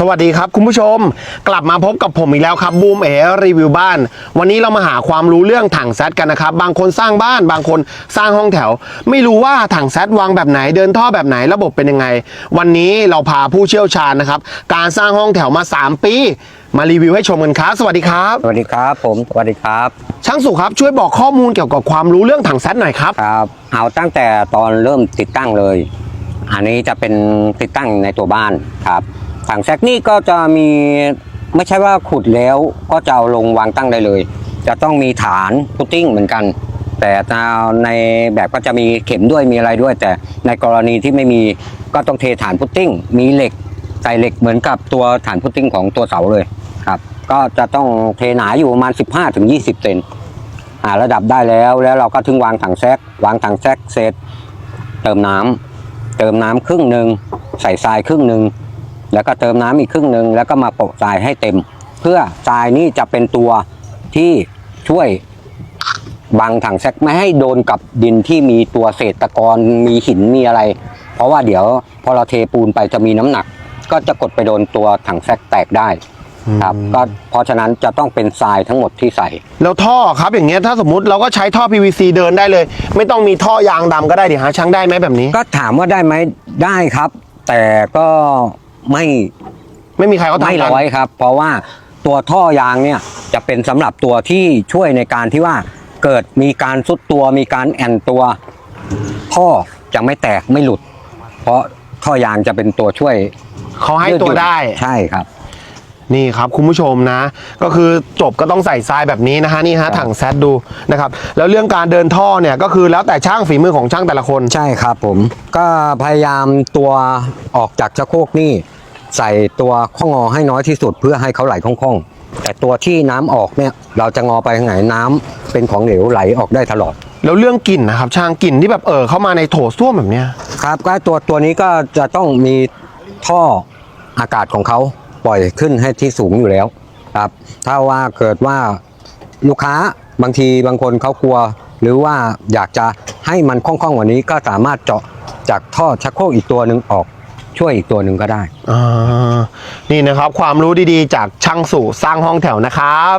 สวัสดีครับคุณผู้ชมกลับมาพบกับผมอีกแล้วครับบูมเอรีวิวบ้าน วันนี้เรามาหาความรู้เรื่องถังแซดกันนะครับ บางคนสร้างบ้านบางคนสร้างห้องแถว ไม่รู้ว่าถังแซดวางแบบไหนเดินท่อแบบไหนระบบเป็นยังไง วันนี้เราพาผู้เชี่ยวชาญนะครับ การสร้างห้องแถวมา 3 ปี มารีวิวให้ชมกันครับสวัสดีครับ สวัสดีครับผมสวัสดีครับ ช่างสุครับช่วยบอกข้อมูลเกี่ยวกับความรู้เรื่องถังแซดหน่อยครับครับเอาตั้งแต่ตอนเริ่มติดตั้งเลย อันนี้จะเป็นติดตั้งในตัวบ้านครับ ถังแซกนี่ก็จะมีไม่ใช่ว่าขุดแล้วก็จะเอาลงวางตั้งได้เลย จะต้องมีฐานพุตติ้งเหมือนกัน แต่ในแบบก็จะมีเข็มด้วยมีอะไรด้วย แต่ในกรณีที่ไม่มีก็ต้องเทฐานพุตติ้ง มีเหล็กใส่เหล็กเหมือนกับตัวฐานพุตติ้งของตัวเสาเลยครับ ก็จะต้องเทหนาอยู่ประมาณ 15-20 เซนหาระดับได้แล้วแล้วเราก็ถึงวางถังแซกวางถังแซกเสร็จ เติมน้ำเติมน้ำครึ่งหนึ่งใส่ทรายครึ่งหนึ่ง แล้วก็เติมน้ำอีกครึ่งหนึ่งแล้วก็มาโปะทรายให้เต็ม เพื่อทรายนี่จะเป็นตัวที่ช่วยบังถังแซกไม่ให้โดนกับดินที่มีตัวเศษตะกอนมีหินมีอะไร เพราะว่าเดี๋ยวพอเราเทปูนไปจะมีน้ำหนัก ก็จะกดไปโดนตัวถังแซกแตกได้ครับก็เพราะฉะนั้นจะต้องเป็นทรายทั้งหมดที่ใส่ แล้วท่อครับอย่างเงี้ยถ้าสมมติเราก็ใช้ท่อ PVC เดินได้เลย ไม่ต้องมีท่อยางดำก็ได้ดิฮะช่างได้ไหมแบบนี้ ก็ถามว่าได้ไหมได้ครับ แต่ก็ ไม่ไม่มีใครเขาทำไม่กันร้อยครับ เพราะว่าตัวท่อยางเนี่ยจะเป็นสำหรับตัวที่ช่วยในการที่ว่าเกิดมีการซุดตัวมีการแอนตัว ท่อจะไม่แตกไม่หลุด เพราะท่อยางจะเป็นตัวช่วยเขาให้ตัวได้ ใช่ครับ นี่ครับคุณผู้ชมนะ ก็คือจบก็ต้องใส่ทรายแบบนี้นะฮะนี่ครัฮะบถังแซดดูนะครับแล้วเรื่องการเดินท่อเนี่ยก็คือแล้วแต่ช่างฝีมือของช่างแต่ละคน ใช่ครับผมก็พยายามตัวออกจากชักโครกนี่ ใส่ตัวข้องอให้น้อยที่สุดเพื่อให้เขาไหลคล่องๆ แต่ตัวที่น้ำออกเนี่ยเราจะงอไปทางไหนน้ำเป็นของเหลวไหลออกได้ตลอด แล้วเรื่องกลิ่นนะครับช่างกลิ่นที่แบบเออเข้ามาในโถส้วมแบบเนี้ย ครับก็ตัวตัวนี้ก็จะต้องมีท่ออากาศของเขาปล่อยขึ้นให้ที่สูงอยู่แล้วครับถ้าว่าเกิดว่าลูกค้าบางทีบางคนเขากลัว หรือว่าอยากจะให้มันคล่องๆกว่านี้ก็สามารถเจาะจากท่อชักโครกอีกตัวหนึ่งออก ช่วยอีกตัวหนึ่งก็ได้ อ่านี่นะครับ ความรู้ดีๆ จากช่างสู่สร้างห้องแถวนะครับ